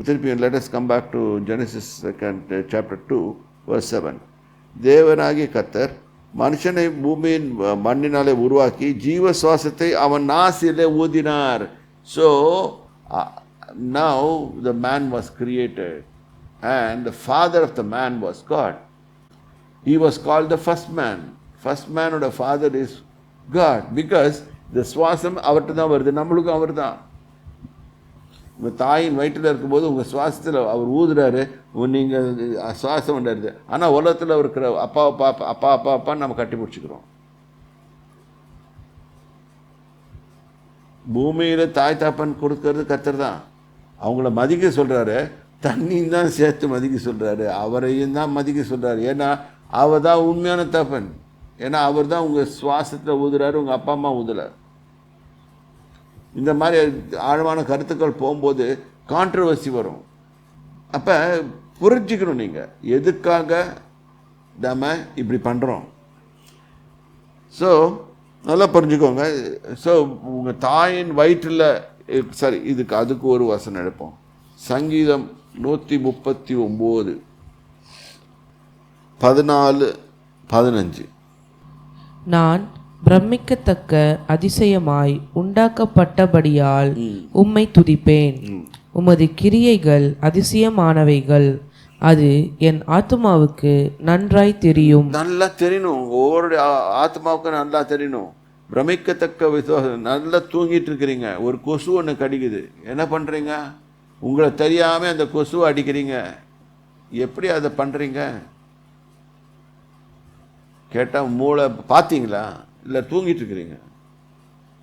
திருப்பி let us come back to Genesis second uh, chapter 2 verse 7 தேவனாகிய கத்தர் மனுஷனை பூமியின் அஹ், மண்ணினாலே உருவாக்கி ஜீவ சுவாசத்தை அவன் நாசிலே ஊதினார். So now the man was created and the father of the man was God he was called the first man. First man ஓட father is God because the சுவாசம் அவர்கிட்ட தான் வருது. நம்மளுக்கும் அவர் தான் உங்கள் தாயின் வயிற்றில் இருக்கும்போது உங்கள் சுவாசத்தில் அவர் ஊதுறாரு நீங்கள் சுவாசம் பண்ணுறது ஆனால் உலகத்தில் இருக்கிற அப்பா அப்பா அப்பா அப்பா அப்பா அப்பான்னு நம்ம கட்டி பிடிச்சிக்கிறோம். பூமியில் தாய் தாப்பன் கொடுக்கறது கத்தர் தான். அவங்கள மதிக்க சொல்கிறாரு தண்ணியும் தான் சேர்த்து மதிக்க சொல்கிறாரு அவரையும் தான் மதிக்க சொல்கிறாரு ஏன்னா அவர் தான் உண்மையான தப்பன். ஏன்னா அவர் தான் உங்கள் சுவாசத்தில் ஊதுறாரு உங்கள் அப்பா அம்மா ஊதலை. இந்த மாதிரி ஆழமான கருத்துக்கள் போகும்போது கான்ட்ரவர்சி வரும். அப்போ புரிஞ்சுக்கணும் நீங்கள் எதுக்காக நம்ம இப்படி பண்ணுறோம் ஸோ நல்லா புரிஞ்சுக்கோங்க. ஸோ உங்கள் தாயின் வயிற்றில் சரி இதுக்கு அதுக்கு ஒரு வசனம் எடுப்போம். சங்கீதம் நூற்றி முப்பத்தி ஒம்பது பதினாலு பதினஞ்சு. நான் பிரமிக்கத்தக்க அதிசயமாய் உண்டாக்கப்பட்டபடியால் உம்மை துதிப்பேன். உமது கிரியைகள் அதிசயமானவைகள். அது என் ஆத்துமாவுக்கு நன்றாய் தெரியும். நல்லா தெரியணும் ஒவ்வொரு ஆ- ஆத்மாவுக்கும் நல்லா தெரியணும் பிரமிக்கத்தக்க விசுவாசம் நல்லா தூங்கிட்டு இருக்கிறீங்க ஒரு கொசு ஒன்று கடிக்குது. என்ன பண்ணுறீங்க உங்களை தெரியாமல் அந்த கொசுவை அடிக்கிறீங்க. எப்படி அதை பண்ணுறீங்க கேட்டால் மூளை பார்த்தீங்களா இல்லை தூங்கிட்டு இருக்கிறீங்க.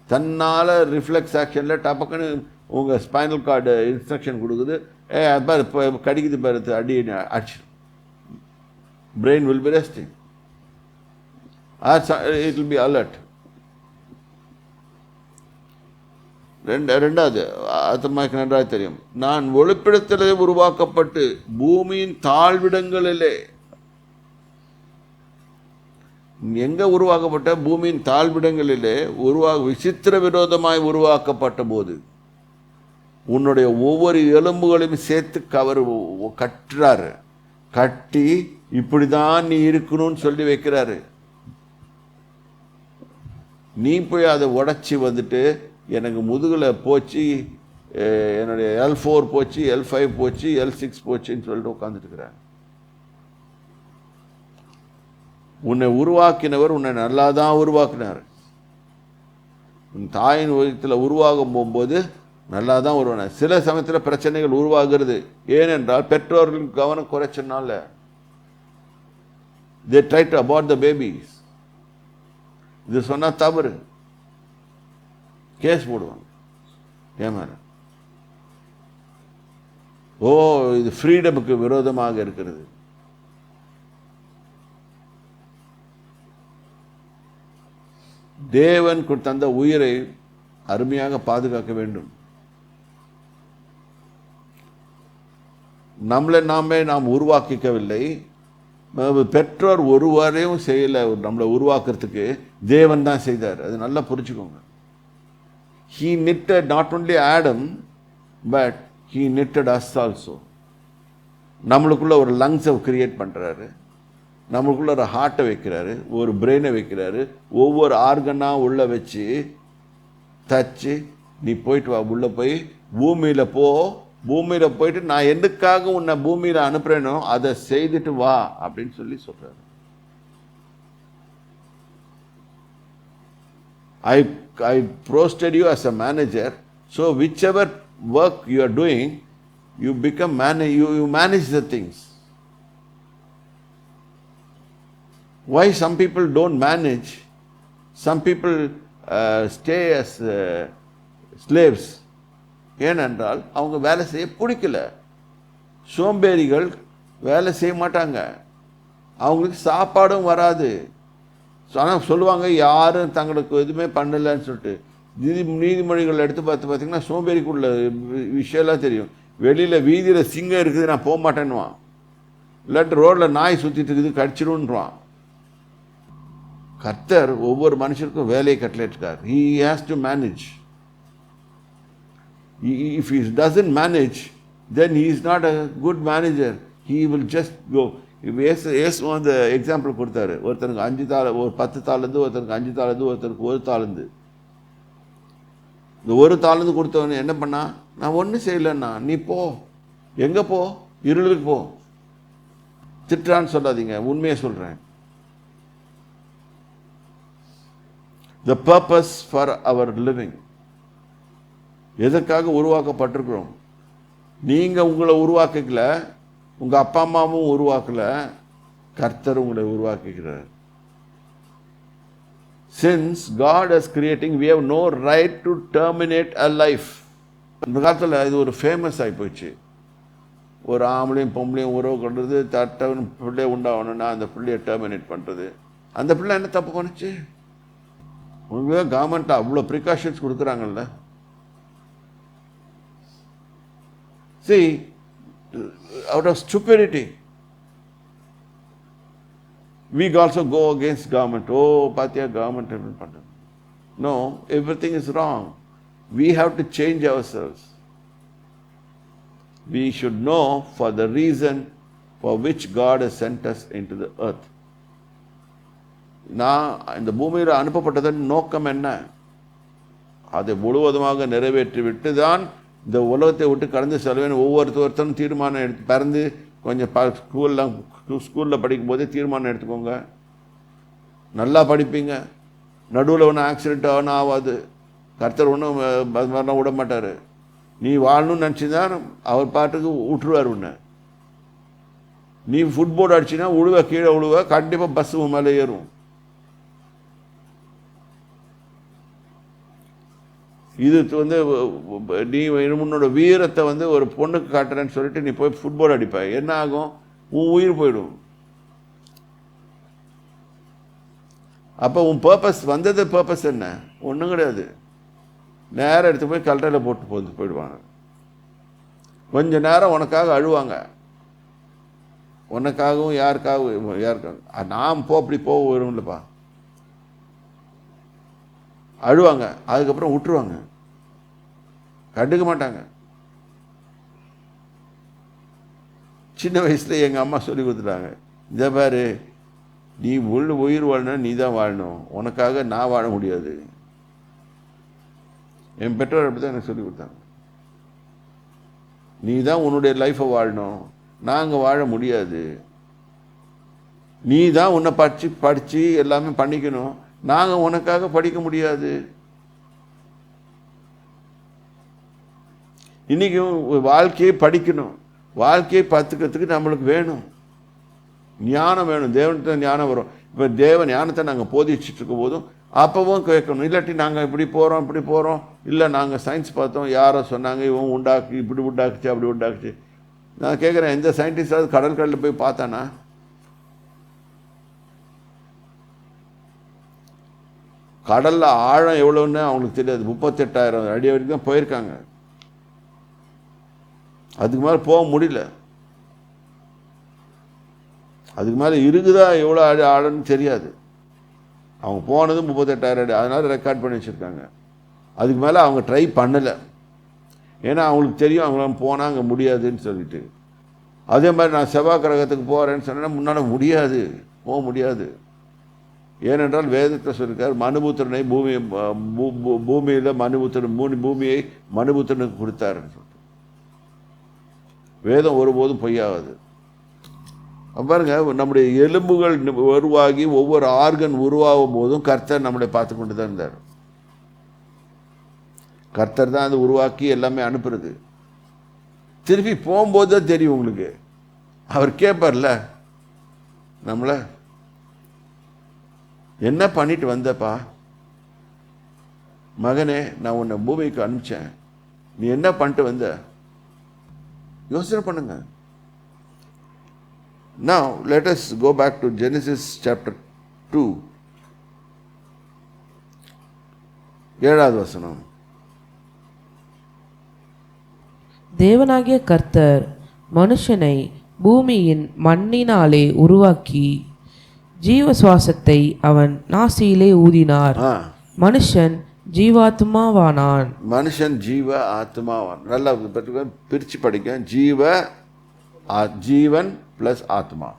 தன்னால் ரிஃப்ளெக்ஸ் ஆக்ஷனில் டபக்குன்னு உங்கள் ஸ்பைனல் கார்டு இன்ஸ்ட்ரக்ஷன் கொடுக்குது. ஏ அது பாரு இப்போ கடிக்குது பாரு அடி அடிச்சு. Brain will be resting it will be alert ரெண்டு ரெண்டாவது ஆத்மாக்கு நன்றாக தெரியும். நான் ஒளிப்பிடத்திலே உருவாக்கப்பட்டு பூமியின் தாழ்விடங்களிலே எங்கே உருவாக்கப்பட்ட பூமியின் தாழ்விடங்களிலே உருவா விசித்திர விரோதமாய் உருவாக்கப்பட்ட போது உன்னுடைய ஒவ்வொரு எலும்புகளையும் சேர்த்து கவர் கட்டுறாரு. கட்டி இப்படிதான் நீ இருக்கணும்னு சொல்லி வைக்கிறாரு. நீ போய் அதை உடச்சி வந்துட்டு எனக்கு முதுகில் போச்சு என்னுடைய எல் ஃபோர் போச்சு எல் ஃபைவ் போச்சு எல் சிக்ஸ் போச்சுன்னு சொல்லிட்டு உட்காந்துட்டு இருக்கிறாங்க உன்னை உருவாக்கினவர் உன்னை நல்லா தான் உருவாக்கினார். உன் தாயின் உலகத்தில் உருவாகும் போகும்போது நல்லா தான் உருவானார். சில சமயத்தில் பிரச்சனைகள் உருவாகிறது. ஏனென்றால் பெற்றோர்கள் கவனம் குறைச்சனால they try to abort the babies இது சொன்னால் தவறு. கேஸ் போடுவாங்க. ஏமாற ஓ இது ஃப்ரீடமுக்கு விரோதமாக இருக்கிறது. தேவன் தந்த உயிரை அருமையாக பாதுகாக்க வேண்டும். நம்மளை நாமே நாம் உருவாக்கிக்கவில்லை. பெற்றோர் ஒருவரையும் செய்யலை நம்மளை உருவாக்குறதுக்கு தேவன் தான் செய்தார். அது நல்லா புரிஞ்சுக்கோங்க. He knitted not only Adam but he knitted us also நம்மளுக்குள்ள ஒரு லங்ஸை கிரியேட் பண்ணுறாரு நம்மளுக்குள்ள ஒரு ஹார்ட்டை வைக்கிறாரு ஒரு பிரெயினை வைக்கிறாரு. ஒவ்வொரு ஆர்கனாக உள்ளே வச்சு தச்சு நீ போயிட்டு வா உள்ளே போய் பூமியில் போ. பூமியில் போயிட்டு நான் எதுக்காக உன்னை பூமியில் அனுப்புகிறேனோ அதை செய்துட்டு வா அப்படின்னு சொல்லி சொல்கிறாரு I I promoted you as a manager so whichever work you are doing you become mane you you manage the things Why some people don't manage, some people uh, stay as uh, slaves. ஏனென்றால் அவங்க வேலை செய்ய பிடிக்கல. சோம்பேறிகள் வேலை செய்ய மாட்டாங்க. அவங்களுக்கு சாப்பாடும் வராது. ஆனால் சொல்லுவாங்க யாரும் தங்களுக்கு எதுவுமே பண்ணலைன்னு சொல்லிட்டு. நீதி நீதிமொழிகள் எடுத்து பார்த்து பார்த்தீங்கன்னா சோம்பேறிக்குள்ள விஷயம்லாம் தெரியும். வெளியில் வீதியில் சிங்கம் இருக்குது நான் போக மாட்டேன்னுவான் இல்லாட்டி ரோட்டில் நாய் சுற்றிட்டு இருக்குது கடிச்சிடுன்றான் கர்த்தர் ஒவ்வொரு மனுஷருக்கும் வேலையை கட்டளையிட்டிருக்கார். He has to manage if he doesn't manage then he is not a good manager he will just go Yesu Yesu அந்த எக்ஸாம்பிள் கொடுத்தாரு. ஒருத்தனுக்கு அஞ்சு தாள் ஒரு பத்து தாளந்து ஒருத்தனுக்கு அஞ்சு தாளந்து ஒருத்தனுக்கு ஒரு தாளந்து இந்த ஒரு தாளந்து கொடுத்தவன் என்ன பண்ணா? நான் ஒன்றும் செய்யலைன்னா நீ போ. எங்கே போ? இருளுக்கு போ. திட்டுறான்னு சொல்லாதீங்க. உண்மையை சொல்கிறேன் the purpose for our living எதற்காக உருவாக்கப்பட்டிருக்கிறோம்? நீங்கள் உங்களை உருவாக்கிக்கல உங்கள் அப்பா அம்மாவும் உருவாக்கல கர்த்தர் உங்களை உருவாக்குகிறார். Since God is creating we have no right to terminate a life அந்த காலத்தில் இது ஒரு ஃபேமஸ் ஆகி போயிடுச்சு ஒரு ஆம்பளையும் பொம்பளையும் உறவு கொண்டது தட்டவன் பிள்ளைய உண்டாகணும்னா அந்த பிள்ளையை டெர்மினேட் பண்ணுறது அந்த பிள்ளை என்ன தப்பு பண்ணுச்சு? உங்களுக்கு கவர்மெண்ட் அவ்வளோ ப்ரிகாஷன்ஸ் கொடுக்குறாங்கல்ல see out of stupidity we also go against government oh பாத்தியா government எப்படி பண்றது no everything is wrong we have to change ourselves we should know for the reason for which god has sent us into the earth நான் இந்த பூமியில் அனுப்பப்பட்டதன் நோக்கம் என்ன? அதை முழுவதுமாக நிறைவேற்றி விட்டு தான் இந்த உலகத்தை விட்டு கடந்து செல்வேன். ஒவ்வொருத்தரும் தீர்மானம் எடுத்து பிறந்து கொஞ்சம் ப ஸ்கூலில் ஸ்கூலில் படிக்கும்போதே தீர்மானம் எடுத்துக்கோங்க. நல்லா படிப்பீங்க. நடுவில் ஒன்றும் ஆக்சிடென்ட் ஆகணும் ஆகாது கர்த்தர் ஒன்றும் விட மாட்டார். நீ வாழணும்னு நினச்சிதான் அவர் பாட்டுக்கு விட்டுருவார் உன்னை. நீ ஃபுட்போர்டு அடிச்சுன்னா உழுவ கீழே உழுவ கண்டிப்பாக பஸ் உன் மேலே ஏறும். இது வந்து நீ உன்னோட வீரத்தை வந்து ஒரு பொண்ணுக்கு காட்டுறேன்னு சொல்லிட்டு நீ போய் ஃபுட்பால் அடிப்ப. என்ன ஆகும்? உன் உயிர் போயிடும். அப்போ உன் பர்பஸ் வந்தது பர்பஸ் என்ன? ஒன்றும் கிடையாது. நேரம் எடுத்து போய் கல்றையில் போட்டு போந்து போயிடுவாங்க. கொஞ்ச நேரம் உனக்காக அழுவாங்க. உனக்காகவும் யாருக்காகவும் யாருக்காக? நாம் போ அப்படி போக வரும்லப்பா அழுவாங்க. அதுக்கப்புறம் விட்டுருவாங்க கண்டுக்க மாட்டாங்க. சின்ன வயசில் எங்கள் அம்மா சொல்லி கொடுத்துட்டாங்க. இந்த பாரு நீ உள்ள உயிர் வாழணும் நீ தான் வாழணும். உனக்காக நான் வாழ முடியாது. என் பெற்றோர் அப்படி தான் எனக்கு சொல்லி கொடுத்தாங்க. நீ தான் உன்னுடைய லைஃப்பை வாழணும். நாங்கள் வாழ முடியாது. நீ தான் உன்னை படித்து படித்து எல்லாமே பண்ணிக்கணும். நாங்கள் உனக்காக படிக்க முடியாது. இன்றைக்கும் வாழ்க்கையை படிக்கணும். வாழ்க்கையை பார்த்துக்கிறதுக்கு நம்மளுக்கு வேணும். ஞானம் வேணும். தேவன்கிட்ட ஞானம் வரும். இப்போ தேவ ஞானத்தை நாங்கள் போதிச்சுட்டு இருக்கும் போதும் அப்போவும் கேட்கணும். இல்லாட்டி நாங்கள் இப்படி போகிறோம் இப்படி போகிறோம் இல்லை நாங்கள் சயின்ஸ் பார்த்தோம். யாரோ சொன்னாங்க இவன் உண்டாக்கு இப்படி உண்டாக்குச்சு அப்படி உண்டாக்குச்சு. நான் கேட்குறேன் எந்த சயின்டிஸ்டாவது கடல் கடலில் போய் பார்த்தானா? கடலில் ஆழம் எவ்வளோன்னு அவங்களுக்கு தெரியாது. முப்பத்தெட்டாயிரம் அடி வரைக்கும் தான் போயிருக்காங்க. அதுக்கு மேலே போக முடியல. அதுக்கு மேலே இருக்குதா எவ்வளோ அடி ஆழம்னு தெரியாது. அவங்க போனது முப்பத்தெட்டாயிரம் அடி அதனால் ரெக்கார்ட் பண்ணி வச்சுருக்காங்க. அதுக்கு மேலே அவங்க ட்ரை பண்ணலை. ஏன்னா அவங்களுக்கு தெரியும் அவங்களாம் போனால் அங்கே முடியாதுன்னு சொல்லிட்டு. அதே மாதிரி நான் செவ்வாய் கிரகத்துக்கு போகிறேன்னு சொன்னேன்னா முன்னால் முடியாது. போக முடியாது. ஏனென்றால் வேதத்தை சொல்லியிருக்கார் மனுபுத்திரனை பூமி பூமியில் மனுபுத்திரன் மூணு பூமியை மனுபுத்திரனுக்கு கொடுத்தாருன்னு சொல்லிட்டு வேதம் ஒருபோதும் பொய்யாகாது. பாருங்க நம்முடைய எலும்புகள் உருவாகி ஒவ்வொரு ஆர்கன் உருவாகும் போதும் கர்த்தர் நம்மளை பார்த்து கொண்டு தான் இருந்தார். கர்த்தர் தான் அதை உருவாக்கி எல்லாமே அனுப்புறது. திருப்பி போகும்போது தான் தெரியும் உங்களுக்கு. அவர் கேட்பார்ல நம்மளை என்ன பண்ணிட்டு வந்தப்பா? மகனே நான் உன்னை பூமிக்கு அனுப்பிச்சேன். நீ என்ன பண்ணிட்டு வந்த? யோசனை பண்ணுங்க. நான் latest go back back to Genesis two 2. ஏழாவது வசனம். தேவனாகிய கர்த்தர் மனுஷனை பூமியின் மண்ணினாலே உருவாக்கி ஜீவ சுவாசத்தை அவன் நாசியிலே ஊதினார். மனுஷன் ஜீவாத்மாவானான். மனுஷன் ஜீவ ஆத்மாவான். நல்லா பிரிச்சு படிக்க ஜீவ ஜீவன் பிளஸ் ஆத்மா.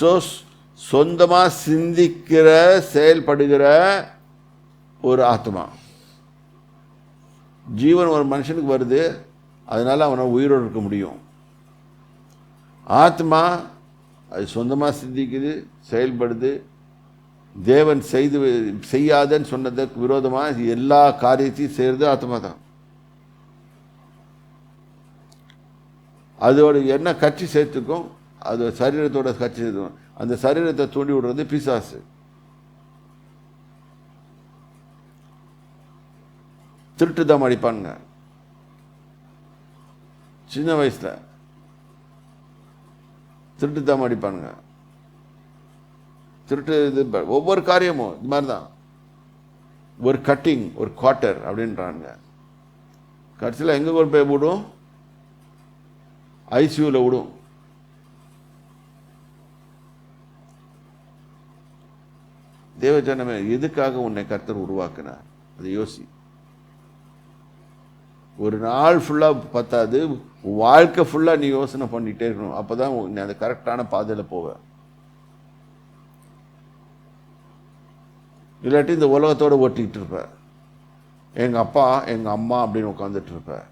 ஸோ சொந்தமா சிந்திக்கிற செயல்படுகிற ஒரு ஆத்மா. ஜீவன் ஒரு மனுஷனுக்கு வருது அதனால அவனை உயிரோடு இருக்க முடியும். ஆத்மா அது சொந்தமாக சிந்திக்குது செயல்படுது தேவன் செய்து செய்யாதன்னு சொன்னதுக்கு விரோதமாக எல்லா காரியத்தையும் செய்கிறது ஆத்மா தான் அதோட என்ன கட்சி சேர்த்துக்கும் அது சரீரத்தோட கட்சி சேர்த்துக்கும். அந்த சரீரத்தை தூண்டி விடுறது பிசாசு. திருட்டு தான் அடிப்பானுங்க. சின்ன வயசில் திருட்டு தான் அடிப்பானுங்க திருட்டு இது ஒவ்வொரு காரியமும் இது மாதிரி தான் ஒரு கட்டிங் ஒரு குவார்ட்டர் அப்படின்றானுங்க. கடைசியில் எங்கே கொண்டு போய் விடும் ஐசியூவில் விடும். தேவஜனமே எதுக்காக உன்னை கர்த்தர் உருவாக்கினார்? அதை யோசி. ஒரு நாள் ஃபுல்லாக பத்தாது வாழ்க்கை ஃபுல்லாக நீ யோசனை பண்ணிகிட்டே இருக்கணும். அப்போ தான் நீ அந்த கரெக்டான பாதையில் போவேன் இல்லாட்டி இந்த உலகத்தோட ஓட்டிக்கிட்டு இருப்பேன் எங்கள் அப்பா எங்கள் அம்மா அப்படின்னு உட்காந்துட்டு இருப்பேன்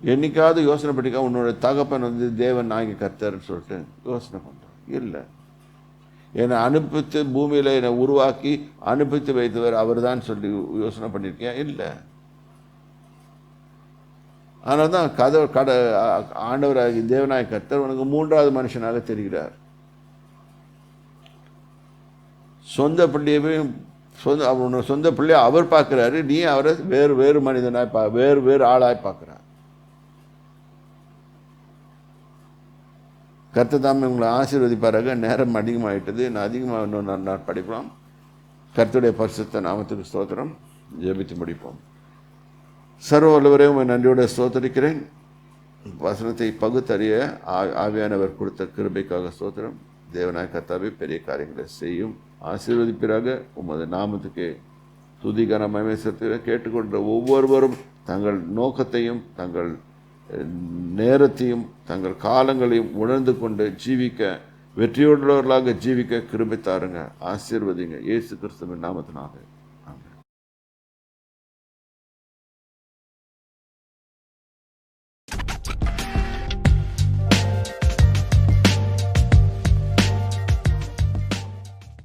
என்னைக்காவது யோசனை பண்ணிக்கா உன்னோட தகப்பன் வந்து தேவன் நாயகி கர்த்தர்னு சொல்லிட்டு யோசனை பண்ணுறேன் இல்லை. என்னை அனுப்பித்து பூமியில் என்னை உருவாக்கி அனுப்பித்து வைத்தவர் அவர்தான் சொல்லி யோசனை பண்ணியிருக்கேன் இல்லை. அதனால தான் கதை கட ஆண்டவராகி தேவனாய் கர்த்தர் உனக்கு மூன்றாவது மனுஷனாக தெரிகிறார். சொந்த பிள்ளையவையும் சொந்த அவனோட சொந்த பிள்ளைய அவர் பார்க்குறாரு நீ அவரை வேறு வேறு மனிதனாய் பா வேறு வேறு ஆளாய் பார்க்குறார். கர்த்தர் தாமே உங்களை ஆசீர்வதிப்பாராக. நேரம் அதிகமாகிட்டது நான் அதிகமாக இன்னும் நான் நான் படிக்கலாம் கர்த்தருடைய பரிசுத்த நாமத்துக்கு ஸ்தோத்திரம். ஜெபித்து முடிப்போம். சர்வ வல்லவரே உன் நன்றியோட ஸ்தோத்தரிக்கிறேன். வசனத்தை பகுத்தறிய ஆ- ஆவியானவர் கொடுத்த கிருபைக்காக சோத்திரம் தேவனாய் கத்தாவே பெரிய காரியங்களை செய்யும். ஆசீர்வதிப்பிறாக உமது நாமத்துக்கு துதிகர மமேசத்தை கேட்டுக்கொண்ட ஒவ்வொருவரும் தங்கள் நோக்கத்தையும் தங்கள் நேரத்தையும் தங்கள் காலங்களையும் உணர்ந்து கொண்டு ஜீவிக்க வெற்றியுள்ளவர்களாக ஜீவிக்க கிருபை தாருங்க. ஆசீர்வதிங்க. இயேசு கிறிஸ்துவின் நாமத்தினாக